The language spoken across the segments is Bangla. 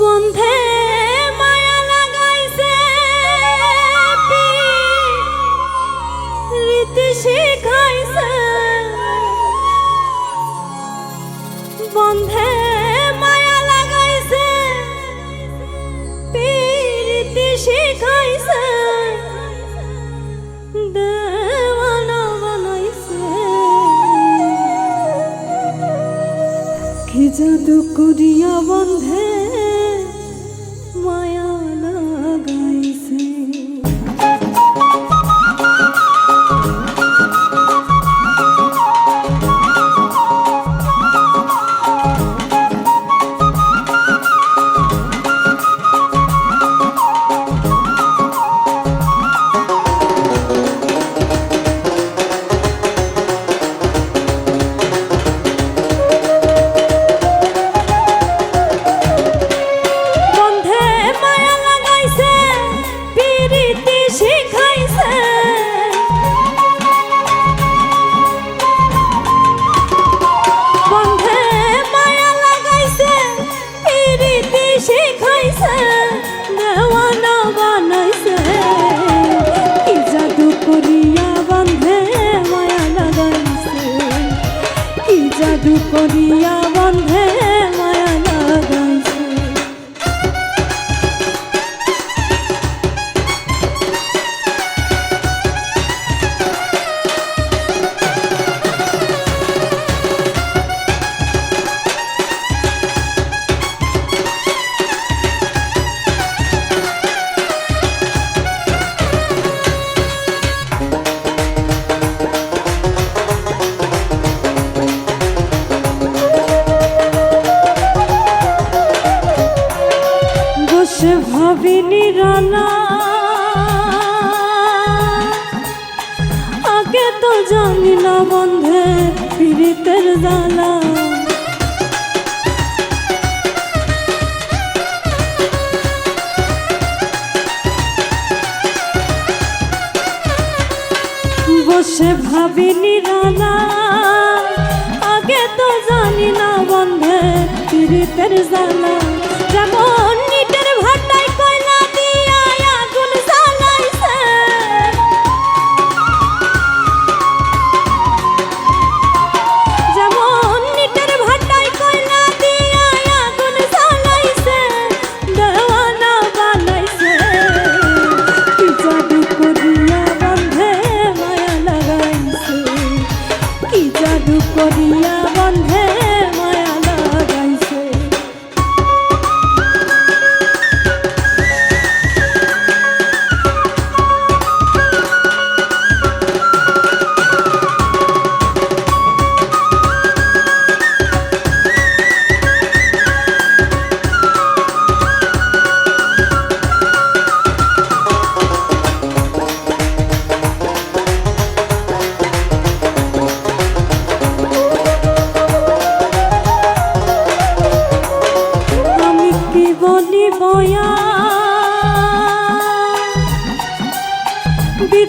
বন্ধে মায়া লাগাইছে রীতি শিখাইছে। বন্ধে মায়া লাগাইছে প্রীতি শিখাইছে। কি করিয়া জাদু করিয়া বন্ধে ভাবিনি আগে তো জানি না বন্ধে পীড়িতের জ্বালা। বসে ভাবিনি রানা। আগে তো জানি না বন্ধে পীড়িতের জ্বালা।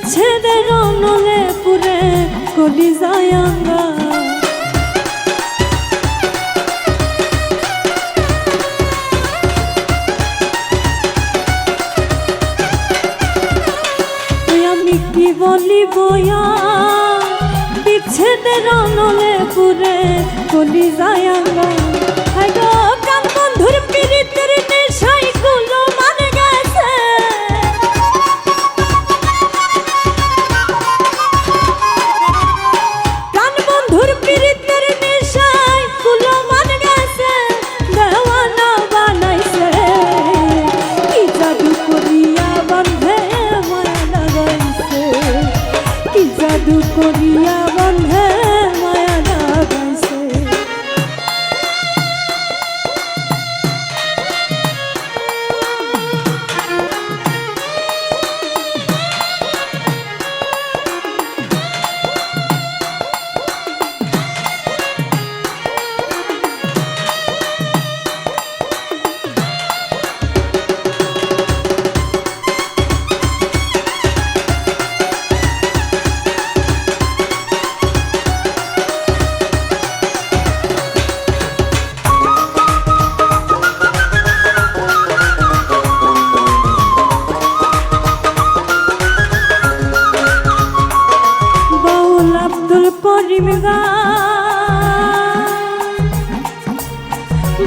বিচ্ছেদের অনলে পুরে কলি যায়াঙ্গা আমি কি পুরে কলি যায়াঙ্গা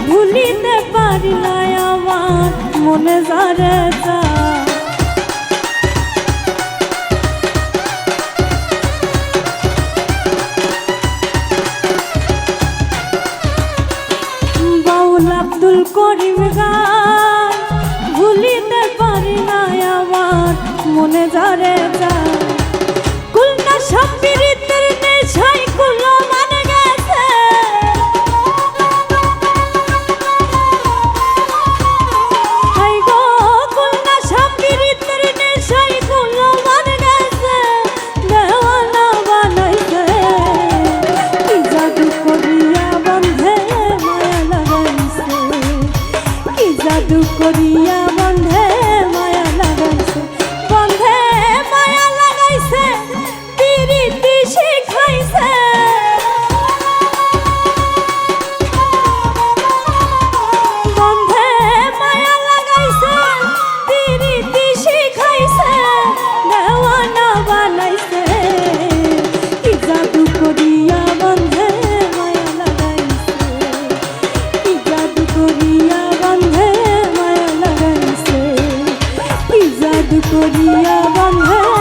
ভুলিতে পারি নাই আমার মনে যারে যা। আব্দুল করিম গা করিয়া বন্ধ